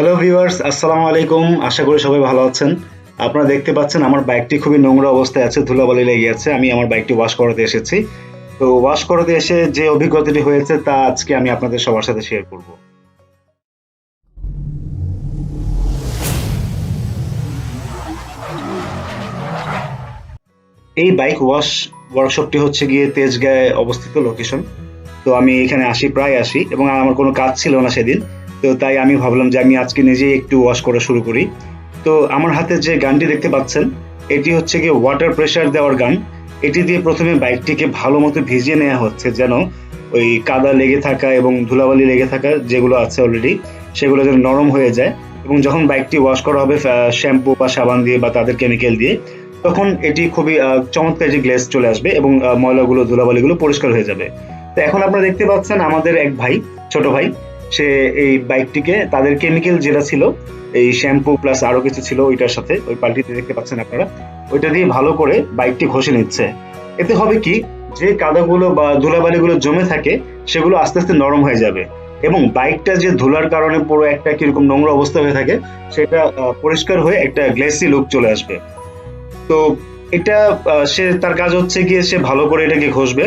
Hello viewers আসসালামু আলাইকুম আশা করি সবাই ভালো আছেন। আপনারা দেখতে পাচ্ছেন, আমার বাইকটি খুবই নোংরা অবস্থায় আছে, ধুলাবালি লেগে আছে আমি আমার বাইকটি ওয়াশ করাতে এসেছি। তো ওয়াশ করাতে এসে যে অভিজ্ঞতাটি হয়েছে, তা আজকে আমি আপনাদের সবার সাথে শেয়ার করব। এই বাইক ওয়াশ ওয়ার্কশপটি হচ্ছে গিয়ে তেজগাঁয়ে অবস্থিত লোকেশন তো আমি এখানে আসি, প্রায় আসি, এবং আমার কোনো কাজ ছিল না সেদিন। তো তাই আমি ভাবলাম যে আমি আজকে নিজেই একটু ওয়াশ করা শুরু করি। তো আমার হাতে যে গানটি দেখতে পাচ্ছেন, এটি হচ্ছে গিয়ে ওয়াটার প্রেশার দেওয়ার গান। এটি দিয়ে প্রথমে বাইকটিকে ভালো মতো ভিজিয়ে নেওয়া হচ্ছে যেন ওই কাদা লেগে থাকা এবং ধুলাবালি লেগে থাকা যেগুলো আছে অলরেডি সেগুলো যেন নরম হয়ে যায় এবং যখন বাইকটি ওয়াশ করা হবে শ্যাম্পু বা সাবান দিয়ে বা তাদের কেমিক্যাল দিয়ে, তখন এটি খুবই চমৎকার যে গ্লেজ চলে আসবে এবং ময়লাগুলো, ধুলাবালিগুলো পরিষ্কার হয়ে যাবে। তো এখন আপনারা দেখতে পাচ্ছেন আমাদের এক ভাই, ছোট ভাই সে এই বাইকটিকে, তাদের কেমিক্যাল যেটা ছিল, এই শ্যাম্পু প্লাস আরও কিছু ছিল ওইটার সাথে, ওই পাল্টিতে দেখতে পাচ্ছেন আপনারা, ওইটা দিয়ে ভালো করে বাইকটি ঘষে নিচ্ছে। এতে হবে কি, যে কাদাগুলো বা ধুলাবালিগুলো জমে থাকে, সেগুলো আস্তে আস্তে নরম হয়ে যাবে। এবং বাইকটা যে ধুলার কারণে পুরো একটা কীরকম নোংরা অবস্থা হয়ে থাকে, সেটা পরিষ্কার হয়ে একটা গ্লেসি লুক চলে আসবে। তো এটা সে তার কাজ হচ্ছে গিয়ে সে ভালো করে এটাকে ঘষবে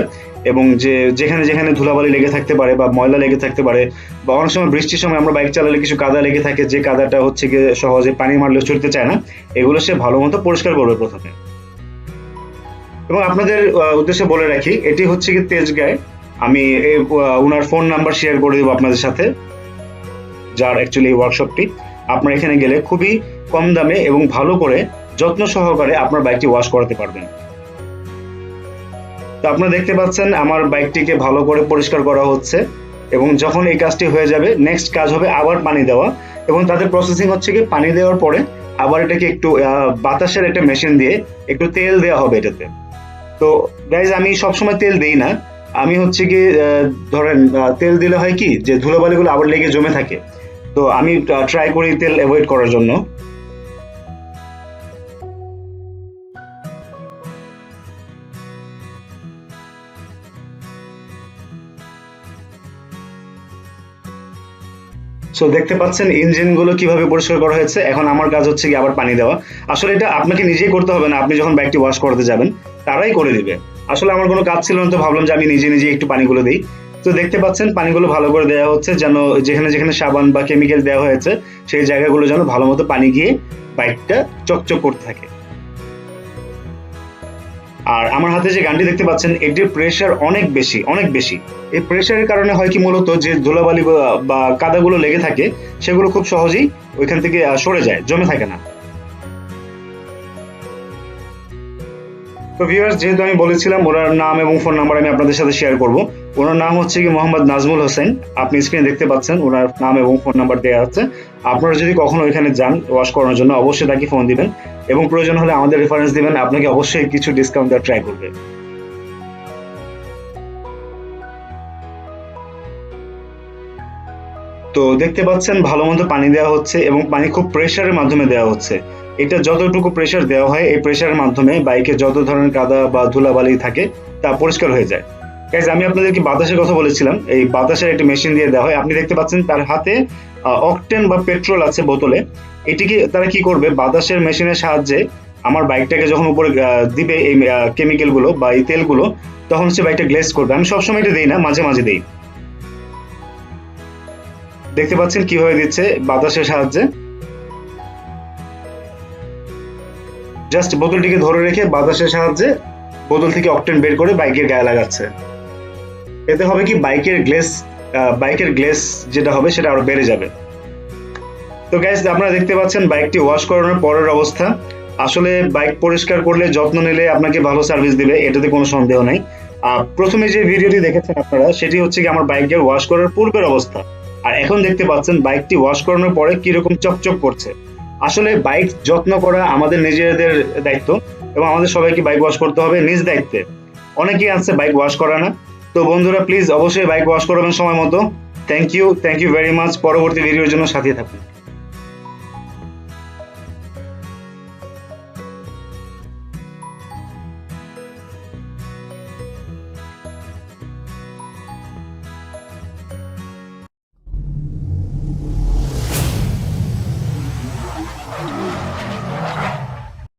এবং যে, যেখানে যেখানে ধুলাবালি লেগে থাকতে পারে বা ময়লা লেগে থাকতে পারে বা অনেক সময় বৃষ্টির সময় আমরা বাইক চালালে কিছু কাদা লেগে থাকে, যে কাদাটা হচ্ছে গিয়ে সহজে পানি মারলে ছুটতে চায় না, এগুলো সে ভালো মতো পরিষ্কার করবে প্রথমে। এবং আপনাদের উদ্দেশ্যে বলে রাখি, এটি হচ্ছে কি তেজগাঁয়। আমি ওনার ফোন নাম্বার শেয়ার করে দেবো আপনাদের সাথে, যার অ্যাকচুয়ালি এই ওয়ার্কশপটি আপনার এখানে গেলে খুবই কম দামে এবং ভালো করে যত্ন সহকারে আপনার বাইকটি ওয়াশ করাতে পারবেন। তো আপনারা দেখতে পাচ্ছেন, আমার বাইকটিকে ভালো করে পরিষ্কার করা হচ্ছে এবং যখন এই কাজটি হয়ে যাবে নেক্সট কাজ হবে আবার পানি দেওয়া এবং তাদের প্রসেসিং হচ্ছে কি পানি দেওয়ার পরে আবার এটাকে একটু বাতাসের একটা মেশিন দিয়ে একটু তেল দেওয়া হবে এটাতে। তো গাইজ আমি সবসময় তেল দেই না। আমি হচ্ছে কি ধরেন তেল দিলে হয় কি যে ধুলোবালিগুলো আবার লেগে জমে থাকে। তো আমি ট্রাই করি তেল অ্যাভয়েড করার জন্য। সো দেখতে পাচ্ছেন, ইঞ্জিনগুলো কীভাবে পরিষ্কার করা হয়েছে। এখন আমার কাজ হচ্ছে কি আবার পানি দেওয়া। আসলে এটা আপনাকে নিজেই করতে হবে না, আপনি যখন বাইকটি ওয়াশ করতে যাবেন, তারাই করে দিবে। আসলে আমার কোনো কাজ ছিল না, তো ভাবলাম যে আমি নিজে নিজে একটু পানিগুলো দিই। তো দেখতে পাচ্ছেন, পানিগুলো ভালো করে দেওয়া হচ্ছে যেন যেখানে যেখানে সাবান বা কেমিক্যাল দেওয়া হয়েছে, সেই জায়গাগুলো যেন ভালো মতো পানি গিয়ে বাইকটা চকচক করতে থাকে। আর আমার হাতে যে গানটি দেখতে পাচ্ছেন, এটির প্রেশার অনেক বেশি অনেক বেশি। এই প্রেশারের কারণে হয় কি মূলত যে ধুলাবালি বা- কাদাগুলো লেগে থাকে, সেগুলো খুব সহজেই ওইখান থেকে সরে যায়, জমে থাকে না। তো ভিউয়ার্স যেহেতু আমি বলেছিলাম, ওনার নাম এবং ফোন নাম্বার আমি আপনাদের সাথে শেয়ার করব। ওনার নাম হচ্ছে কি মোহাম্মদ নাজমুল হোসেন। আপনি স্ক্রিনে দেখতে পাচ্ছেন, ওনার নাম এবং ফোন নাম্বার দেওয়া আছে। আপনারা যদি কখনো ওইখানে যান ওয়াশ করানোর জন্য অবশ্যই তাকে ফোন দিবেন এবং প্রয়োজন হলে আমাদের রেফারেন্স দিবেন। আপনাকে অবশ্যই কিছু ডিসকাউন্ট দেওয়ার ট্রাই করবে। তো দেখতে পাচ্ছেন, ভালো মতো পানি দেওয়া হচ্ছে এবং পানি খুব প্রেসারের মাধ্যমে দেওয়া হচ্ছে। এটা যতটুকু প্রেসার দেওয়া হয়, এই প্রেসারের মাধ্যমে বাইকে যত ধরনের কাদা বা ধুলাবালি থাকে, তা পরিষ্কার হয়ে যায়। গাইজ আমি আপনাদেরকে বাতাসের কথা বলেছিলাম। এই বাতাসের একটা মেশিন দিয়ে দেওয়া হয়। আপনি দেখতে পাচ্ছেন তার হাতে অকটেন বা পেট্রোল আছে বোতলে। এটিকে তারা কি করবে? বাতাসের মেশিনের সাহায্যে আমার বাইকটাকে যখন উপরে দিবে এই কেমিক্যালগুলো বা এই তেলগুলো তখন সে বাইকটা গ্লেজ করবে। আমি সবসময় এটা দিই না, মাঝে মাঝে দিই। দেখতে পাচ্ছেন কীভাবে দিচ্ছে বাতাসের সাহায্যে? জাস্ট বোতলটিকে ধরে রেখে বাতাসের সাহায্যে বোতল থেকে অকটেন বের করে বাইকের গায়ে লাগাচ্ছে। এতে হবে কি? বাইকের গ্লেস বাইকের গ্লেস যেটা হবে সেটা আরও বেড়ে যাবে। তো গ্যাস আপনারা দেখতে পাচ্ছেন বাইকটি ওয়াশ করানোর পরের অবস্থা। আসলে বাইক পরিষ্কার করলে, যত্ন নিলে আপনাকে ভালো সার্ভিস দিবে, এটাতে কোনো সন্দেহ নাই। আর প্রথমে যে ভিডিওটি দেখেছেন আপনারা, সেটি হচ্ছে কি আমার বাইকের ওয়াশ করার পূর্বের অবস্থা। আর এখন দেখতে পাচ্ছেন বাইকটি ওয়াশ করানোর পরে কীরকম চকচক করছে। আসলে বাইক যত্ন করা আমাদের নিজেদের দায়িত্ব এবং আমাদের সবাইকে বাইক ওয়াশ করতে হবে নিজ দায়িত্বে। অনেকেই আছে বাইক ওয়াশ করা না। তো বন্ধুরা প্লিজ অবশ্যই বাইক ওয়াশ করাবেন সময় মতো। Thank you thank you very much পরবর্তী ভিডিওর জন্য সাথে থাকুন।